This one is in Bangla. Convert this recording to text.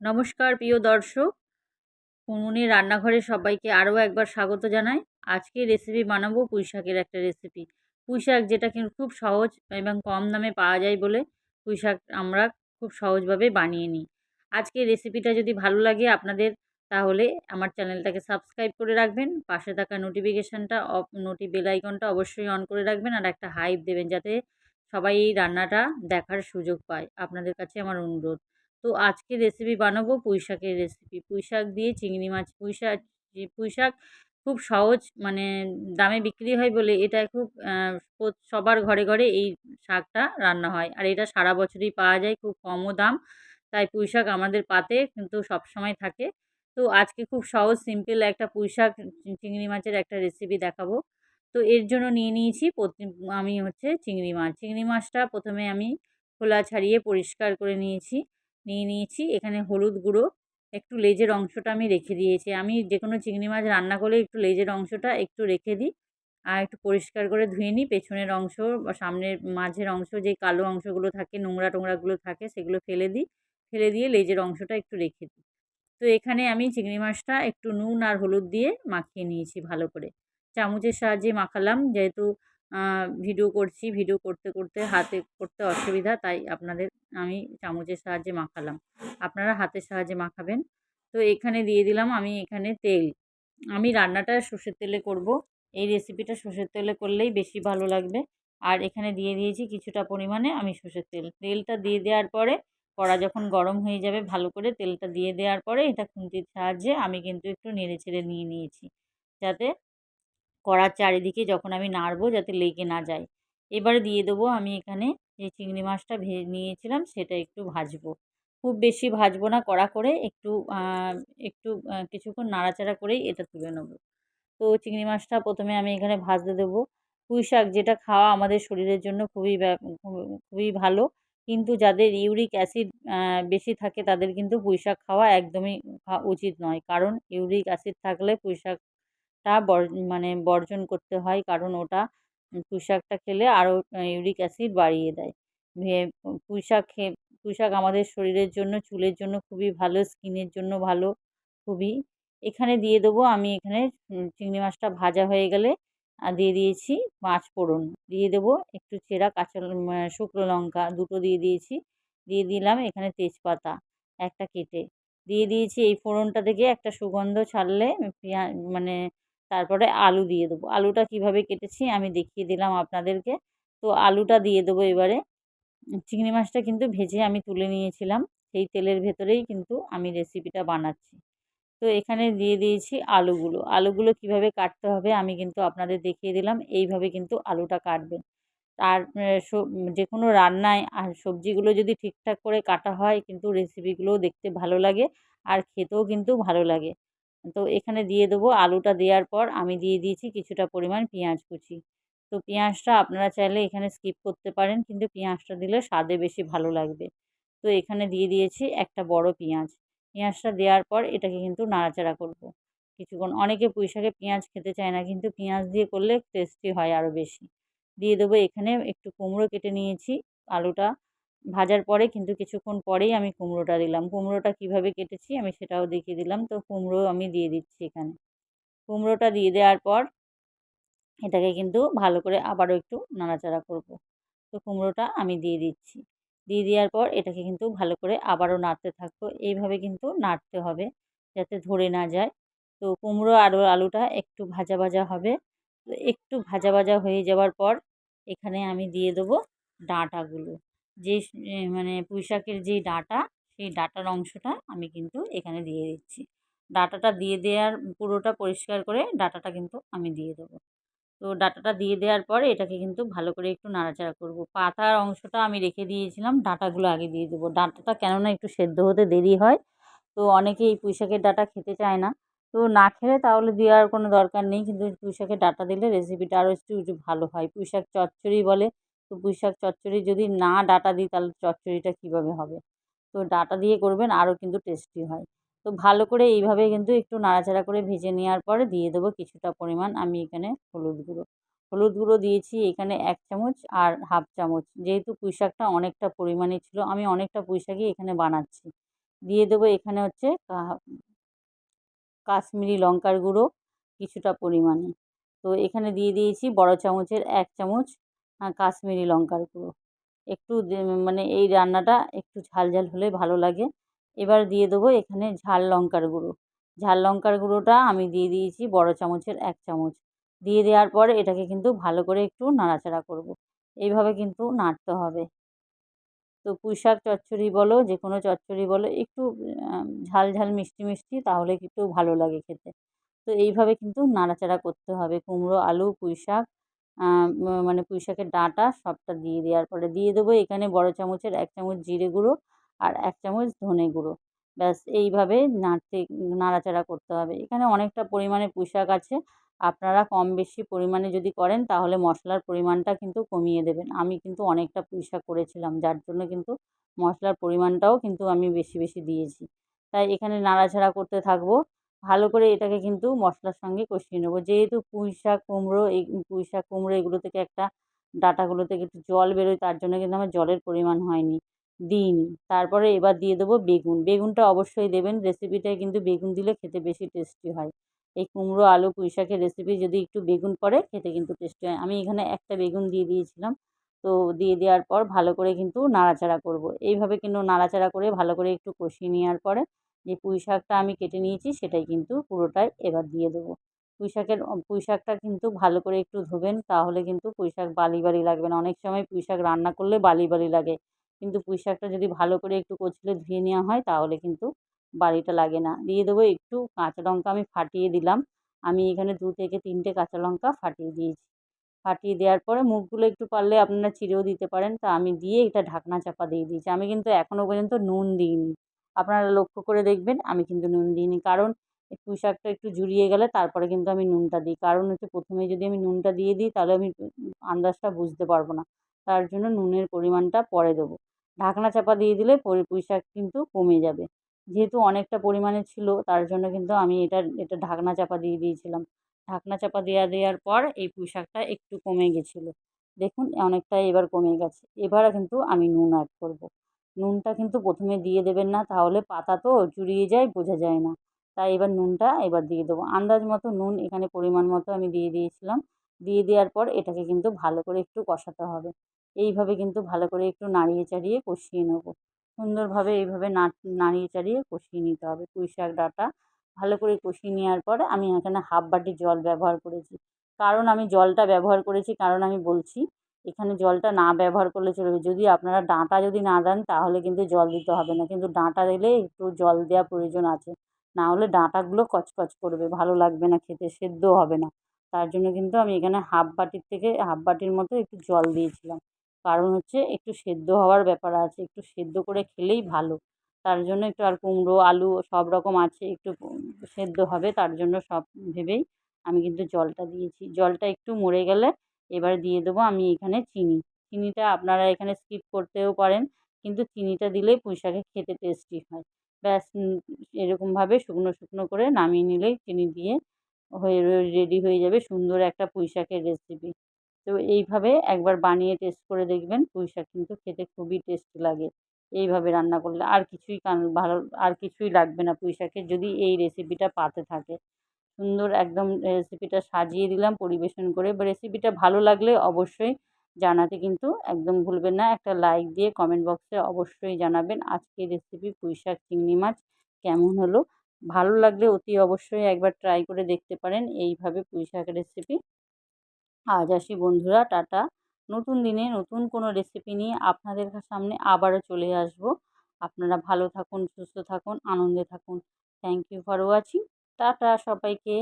নমস্কার, প্রিয় দর্শক। কুনমুনির রান্নাঘরে সবাইকে আরও একবার স্বাগত জানাই। আজকে রেসিপি বানাবো পুঁইশাকের একটা রেসিপি পুঁই শাক যেটা কিন্তু খুব সহজ এবং কম দামে পাওয়া যায় বলে পুঁইশাক আমরা খুব সহজভাবে বানিয়ে নিই। আজকে রেসিপিটা যদি ভালো লাগে আপনাদের, তাহলে আমার চ্যানেলটাকে সাবস্ক্রাইব করে রাখবেন। পাশে থাকা নোটিফিকেশানটা নোটি বেলাইকনটা অবশ্যই অন করে রাখবেন আর একটা হাইপ দেবেন যাতে সবাই এই রান্নাটা দেখার সুযোগ পায়। আপনাদের কাছে আমার অনুরোধ। তো আজকে রেসিপি বানাবো পুঁই শাকের রেসিপি পুঁই শাক দিয়ে চিংড়ি মাছ পুঁই শাক পুঁই শাক খুব সহজ মানে দামে বিক্রি হয় বলে এটা খুব সবার ঘরে ঘরে এই শাকটা রান্না হয়। আর এটা সারা বছরই পাওয়া যায়, খুব কমও দাম। তাই পুঁই শাক আমাদের পাতে কিন্তু সব সময় থাকে। তো আজকে খুব সহজ সিম্পল একটা পুঁই শাক চিংড়ি মাছের একটা রেসিপি দেখাবো। তো এর জন্য নিয়ে নিয়েছি আমি হচ্ছে চিংড়ি মাছ। চিংড়ি মাছটা প্রথমে আমি খোলা ছাড়িয়ে পরিষ্কার করে নিয়েছি। নিয়ে নিয়েছি। এখানে হলুদ গুঁড়ো, একটু লেজের অংশটা আমি রেখে দিয়েছি। আমি যে কোনো চিংড়ি মাছ রান্না করলে একটু লেজের অংশটা একটু রেখে দিই আর একটু পরিষ্কার করে ধুয়ে নিই। পেছনের অংশ বা সামনের মাঝের অংশ যে কালো অংশগুলো থাকে, নোংরা টোংরাগুলো থাকে, সেগুলো ফেলে দিই। ফেলে দিয়ে লেজের অংশটা একটু রেখে দিই। তো এখানে আমি চিংড়ি মাছটা একটু নুন আর হলুদ দিয়ে মাখিয়ে নিয়েছি ভালো করে। চামচের সাহায্যে মাখালাম। যেহেতু ভিডিও করছি, ভিডিও করতে করতে হাতে করতে অসুবিধা। তাই আপনাদের আমি চামচের সাহায্যে মাখালাম। আপনারা হাতের সাহায্যে মাখাবেন। তো এখানে দিয়ে দিলাম আমি এখানে তেল। আমি রান্নাটা সর্ষের তেলে করব। এই রেসিপিটা সর্ষের তেলে করলেই বেশি ভালো লাগবে। আর এখানে দিয়ে দিয়েছি কিছুটা পরিমাণে আমি সর্ষের তেল। তেলটা দিয়ে দেওয়ার পরে কড়া যখন গরম হয়ে যাবে ভালো করে তেলটা দিয়ে দেওয়ার পরে এটা খুন্তির সাহায্যে আমি কিন্তু একটু নেড়ে ছেড়ে নিয়ে নিয়েছি। যাতে কড়ার চারিদিকে যখন আমি নাড়বো যাতে লেগে না যায়। এবারে দিয়ে দেবো আমি এখানে যে চিংড়ি মাছটা ভেজে নিয়েছিলাম সেটা একটু ভাজবো। খুব বেশি ভাজবো না কড়া করে, একটু একটু কিছুক্ষণ নাড়াচাড়া করেই এটা তুলে নেব। তো চিংড়ি মাছটা প্রথমে আমি এখানে ভাজতে দেবো। পুঁই শাক যেটা খাওয়া আমাদের শরীরের জন্য খুবই খুবই ভালো। কিন্তু যাদের ইউরিক অ্যাসিড বেশি থাকে তাদের কিন্তু পুঁই শাক খাওয়া একদমই উচিত নয়। কারণ ইউরিক অ্যাসিড থাকলে পুঁই শাক টা মানে বর্জন করতে হয়। কারণ ওটা পুঁই শাকটা খেলে আরও ইউরিক অ্যাসিড বাড়িয়ে দেয়। পুঁই শাক খেয়ে পুঁই শাক আমাদের শরীরের জন্য, চুলের জন্য খুবই ভালো, স্কিনের জন্য ভালো, খুবই। এখানে দিয়ে দেবো, আমি এখানে চিংড়ি মাছটা ভাজা হয়ে গেলে দিয়ে দিয়েছি পাঁচ ফোড়ন। দিয়ে দেবো একটু চেরা, কাঁচা শুকনো লঙ্কা, দুটো দিয়ে দিয়েছি। দিয়ে দিলাম এখানে তেজপাতা, একটা কেটে। দিয়ে দিয়েছি এই ফোড়নটা থেকে একটা সুগন্ধ ছাড়লে, পেঁয়া মানে তারপরে আলু দিয়ে দেবো। আলুটা কীভাবে কেটেছি আমি দেখিয়ে দিলাম আপনাদেরকে। তো আলুটা দিয়ে দেবো এবারে। চিংড়ি মাছটা কিন্তু ভেজে আমি তুলে নিয়েছিলাম, সেই তেলের ভেতরেই কিন্তু আমি রেসিপিটা বানাচ্ছি। তো এখানে দিয়ে দিয়েছি আলুগুলো। আলুগুলো কীভাবে কাটতে হবে আমি কিন্তু আপনাদের দেখিয়ে দিলাম, এইভাবে কিন্তু আলুটা কাটবেন। আর যে কোনো রান্নায় আর সবজিগুলো যদি ঠিকঠাক করে কাটা হয় কিন্তু রেসিপিগুলোও দেখতে ভালো লাগে আর খেতেও কিন্তু ভালো লাগে। তো এখানে দিয়ে দেবো আলুটা দেওয়ার পর আমি দিয়ে দিয়েছি কিছুটা পরিমাণ পেঁয়াজ কুচি। তো পেঁয়াজটা আপনারা চাইলে এখানে স্কিপ করতে পারেন কিন্তু পেঁয়াজটা দিলে স্বাদে বেশি ভালো লাগবে। তো এখানে দিয়ে দিয়েছি একটা বড় পেঁয়াজ। পেঁয়াজটা দেওয়ার পর এটাকে কিন্তু নাড়াচাড়া করব। কিছুক্ষণ অনেকে পুঁইশাকে পেঁয়াজ খেতে চায় না কিন্তু পেঁয়াজ দিয়ে করলে টেস্টি হয় আরও বেশি। দিয়ে দেবো এখানে একটু কুমড়ো কেটে নিয়েছি আলুটা। ভাজার পরে কিন্তু কিছুক্ষণ পরেই আমি কুমড়োটা দিলাম। কুমড়োটা কীভাবে কেটেছি আমি সেটাও দেখিয়ে দিলাম। তো কুমড়ো আমি দিয়ে দিচ্ছি এখানে। কুমড়োটা দিয়ে দেওয়ার পর এটাকে কিন্তু ভালো করে আবারও একটু নাড়াচাড়া করব। তো কুমড়োটা আমি দিয়ে দিচ্ছি। দিয়ে দেওয়ার পর এটাকে কিন্তু ভালো করে আবারও নাড়তে থাকব। এইভাবে কিন্তু নাড়তে হবে যাতে ধরে না যায়। তো কুমড়ো আর আলুটা একটু ভাজা ভাজা হবে। তো একটু ভাজা ভাজা হয়ে যাওয়ার পর এখানে আমি দিয়ে দেবো ডাঁটাগুলো। যে মানে পুঁই শাকের যেই ডাঁটা, সেই ডাঁটার অংশটা আমি কিন্তু এখানে দিয়ে দিচ্ছি। ডাঁটাটা দিয়ে দেওয়ার, পুরোটা পরিষ্কার করে ডাঁটাটা কিন্তু আমি দিয়ে দেবো। তো ডাঁটাটা দিয়ে দেওয়ার পরে এটাকে কিন্তু ভালো করে একটু নাড়াচাড়া করব। পাতার অংশটা আমি রেখে দিয়েছিলাম, ডাঁটাগুলো আগে দিয়ে দেবো। ডাঁটাটা কেননা একটু সেদ্ধ হতে দেরি হয়, তো অনেকে এই পুঁই শাকের ডাঁটা খেতে চায় না। তো না খেলে তাহলে দেওয়ার কোনো দরকার নেই, কিন্তু পুঁই শাকের ডাঁটা দিলে রেসিপিটা আরও একটু ভালো হয়। পুঁই শাক চচ্চড়ি বলে তো পুঁই শাক চচ্চড়ি যদি না ডাঁটা দিই, তাহলে চচ্চড়িটা কীভাবে হবে? তো ডাঁটা দিয়ে করবেন, আরও কিন্তু টেস্টি হয়। তো ভালো করে এইভাবে কিন্তু একটু নাড়াচাড়া করে ভেজে নেওয়ার পরে দিয়ে দেবো কিছুটা পরিমাণ আমি এখানে হলুদ গুঁড়ো। হলুদ গুঁড়ো দিয়েছি এখানে এক চামচ আর হাফ চামচ। যেহেতু পুঁই শাকটা অনেকটা পরিমাণে ছিল, আমি অনেকটা পুঁই শাকই এখানে বানাচ্ছি। দিয়ে দেবো এখানে হচ্ছে কাশ্মীরি লঙ্কার গুঁড়ো কিছুটা পরিমাণে। তো এখানে দিয়ে দিয়েছি বড় চামচের এক চামচ কাশ্মীরি লঙ্কার গুঁড়ো। একটু মানে এই রান্নাটা একটু ঝাল ঝাল হলে ভালো লাগে। এবার দিয়ে দেবো এখানে ঝাল লঙ্কার গুঁড়ো। ঝাল লঙ্কার গুঁড়োটা আমি দিয়ে দিয়েছি বড় চামচের এক চামচ। দিয়ে দেওয়ার পর এটাকে কিন্তু ভালো করে একটু নাড়াচাড়া করব। এইভাবে কিন্তু নাড়তে হবে। তো পুঁই শাক চচ্চড়ি বলো, যে কোনো চচ্চড়ি বলো, একটু ঝাল ঝাল মিষ্টি মিষ্টি, তাহলে কিন্তু ভালো লাগে খেতে। তো এইভাবে কিন্তু নাড়াচাড়া করতে হবে। কুমড়ো, আলু, পুঁই শাক মানে পুঁই শাকের ডাঁটা সবটা দিয়ে দেওয়ার পরে দিয়ে দেবো এখানে বড় চামচের এক চামচ জিরে গুঁড়ো আর এক চামচ ধনে গুঁড়ো। ব্যাস, এইভাবে নাড়তে, নাড়াচাড়া করতে হবে। এখানে অনেকটা পরিমাণে পুঁই শাক আছে। আপনারা কম বেশি পরিমাণে যদি করেন তাহলে মশলার পরিমাণটা কিন্তু কমিয়ে দেবেন। আমি কিন্তু অনেকটা পুঁই শাক করেছিলাম, যার জন্য কিন্তু মশলার পরিমাণটাও কিন্তু আমি বেশি বেশি দিয়েছি। তাই এখানে নাড়াচাড়া করতে থাকব। ভালো করে এটাকে কিন্তু মশলার সঙ্গে কষিয়ে নেব। যেহেতু পুঁই শাক কুমড়ো, এই পুঁই শাক কুমড়ো এগুলো থেকে একটা ডাঁটাগুলো থেকে একটু জল বেরোয়, তার জন্য কিন্তু আমার জলের পরিমাণ হয়নি, দিইনি। তারপরে এবার দিয়ে দেবো বেগুন। বেগুনটা অবশ্যই দেবেন রেসিপিটায় কিন্তু বেগুন দিলে খেতে বেশি টেস্টি হয়। এই কুমড়ো, আলু, পুঁই শাকের রেসিপি যদি একটু বেগুন পড়ে, খেতে কিন্তু টেস্টি হয়। আমি এখানে একটা বেগুন দিয়ে দিয়েছিলাম, তো দিয়ে দেওয়ার পর ভালো করে কিন্তু নাড়াচাড়া করব। এইভাবে কিন্তু নাড়াচাড়া করে ভালো করে একটু কষিয়ে নেওয়ার পরে যে পুঁই শাকটা আমি কেটে নিয়েছি সেটাই কিন্তু পুরোটাই এবার দিয়ে দেবো। পুঁই শাকের পুঁই শাকটা কিন্তু ভালো করে একটু ধোবেন তাহলে কিন্তু পুঁই শাক বালি বালি লাগবে না। অনেক সময় পুঁই শাক রান্না করলে বালি বালি লাগে। কিন্তু পুঁই শাকটা যদি ভালো করে একটু কচলে ধুয়ে নেওয়া হয় তাহলে কিন্তু বালিটা লাগে না। দিয়ে দেবো একটু কাঁচা লঙ্কা আমি ফাটিয়ে দিলাম। আমি এখানে দু থেকে তিনটে কাঁচা লঙ্কা ফাটিয়ে দিয়েছি। ফাটিয়ে দেওয়ার পরে মুখগুলো একটু পারলে আপনারা চিড়েও দিতে পারেন। তা আমি দিয়ে এটা ঢাকনা চাপা দিয়ে দিয়েছি। আমি কিন্তু এখনও পর্যন্ত নুন দিইনি। আপনারা লক্ষ্য করে দেখবেন, আমি কিন্তু নুন দিইনি। কারণ পুঁই শাকটা একটু জুড়িয়ে গেলে তারপরে কিন্তু আমি নুনটা দিই। কারণ হচ্ছে প্রথমে যদি আমি নুনটা দিয়ে দিই, তাহলে আমি আন্দাজটা বুঝতে পারব না। তার জন্য নুনের পরিমাণটা পরে দেবো। ঢাকনা চাপা দিয়ে দিলে পুঁই শাক কিন্তু কমে যাবে। যেহেতু অনেকটা পরিমাণে ছিল, তার জন্য কিন্তু আমি এটা এটা ঢাকনা চাপা দিয়ে দিয়েছিলাম। ঢাকনা চাপা দেওয়া দেওয়ার পর এই পুঁই শাকটা একটু কমে গেছিল। দেখুন অনেকটাই এবার কমে গেছে। এবারে কিন্তু আমি নুন অ্যাড করব। নুনটা কিন্তু প্রথমে দিয়ে দেবেন না, তাহলে পাতা তো জুড়িয়ে যায়, বোঝা যায় না। তাই এবার নুনটা এবার দিয়ে দেবো। আন্দাজ মতো নুন এখানে পরিমাণ মতো আমি দিয়ে দিয়েছিলাম। দিয়ে দেওয়ার পর এটাকে কিন্তু ভালো করে একটু কষাতে হবে। এইভাবে কিন্তু ভালো করে একটু নাড়িয়ে চাড়িয়ে কষিয়ে নেব। সুন্দরভাবে এইভাবে নাড়িয়ে চাড়িয়ে কষিয়ে নিতে হবে। পুঁই শাক ডাঁটা ভালো করে কষিয়ে নেওয়ার পর আমি এখানে হাফ বাটি জল ব্যবহার করেছি। কারণ আমি জলটা ব্যবহার করেছি, কারণ আমি বলছি এখানে জলটা না ব্যবহার করলে চলবে। যদি আপনারা ডাঁটা যদি না দেন, তাহলে কিন্তু জল দিতে হবে না। কিন্তু ডাঁটা দিলে একটু জল দেওয়া প্রয়োজন আছে। না হলে ডাঁটাগুলো কচকচ করবে, ভালো লাগবে না খেতে সেদ্ধ হবে না। তার জন্য কিন্তু আমি এখানে হাফ বাটির থেকে, হাফ বাটির মতো একটু জল দিয়েছিলাম। কারণ হচ্ছে একটু সেদ্ধ হওয়ার ব্যাপার আছে, একটু সেদ্ধ করে খেলেই ভালো। তার জন্য একটু আর কুমড়ো, আলু সব রকম আছে, একটু সেদ্ধ হবে। তার জন্য সব ভেবেই আমি কিন্তু জলটা দিয়েছি। জলটা একটু মরে গেলে এবার দিয়ে দেবো আমি এখানে চিনি। চিনিটা আপনারা এখানে স্কিপ করতেও পারেন, কিন্তু চিনিটা দিলেই পুঁই শাকে খেতে টেস্টি হয়। ব্যাস এরকমভাবে শুকনো শুকনো করে নামিয়ে নিলেই চিনি দিয়ে হয়ে রেডি হয়ে যাবে সুন্দর একটা পুঁই শাকের রেসিপি তো এইভাবে একবার বানিয়ে টেস্ট করে দেখবেন পুঁই শাক কিন্তু খেতে খুবই টেস্টি লাগে। এইভাবে রান্না করলে আর কিছুই ভালো, আর কিছুই লাগবে না পুঁই শাকের যদি এই রেসিপিটা পাতে থাকে। সুন্দর একদম রেসিপিটা সাজিয়ে দিলাম, পরিবেশন করে। রেসিপিটা ভালো লাগলে অবশ্যই জানাতে কিন্তু একদম ভুলবেন না। একটা লাইক দিয়ে কমেন্ট বক্সে অবশ্যই জানাবেন আজকের রেসিপি পুঁই শাক চিংড়ি মাছ কেমন হলো। ভালো লাগলে অতি অবশ্যই একবার ট্রাই করে দেখতে পারেন এইভাবে পুঁই শাকের রেসিপি আজ আসি বন্ধুরা, টাটা। নতুন দিনে নতুন কোনো রেসিপি নিয়ে আপনাদের সামনে আবারও চলে আসব। আপনারা ভালো থাকুন, সুস্থ থাকুন, আনন্দে থাকুন। Thank you for watching tata সবাইকে।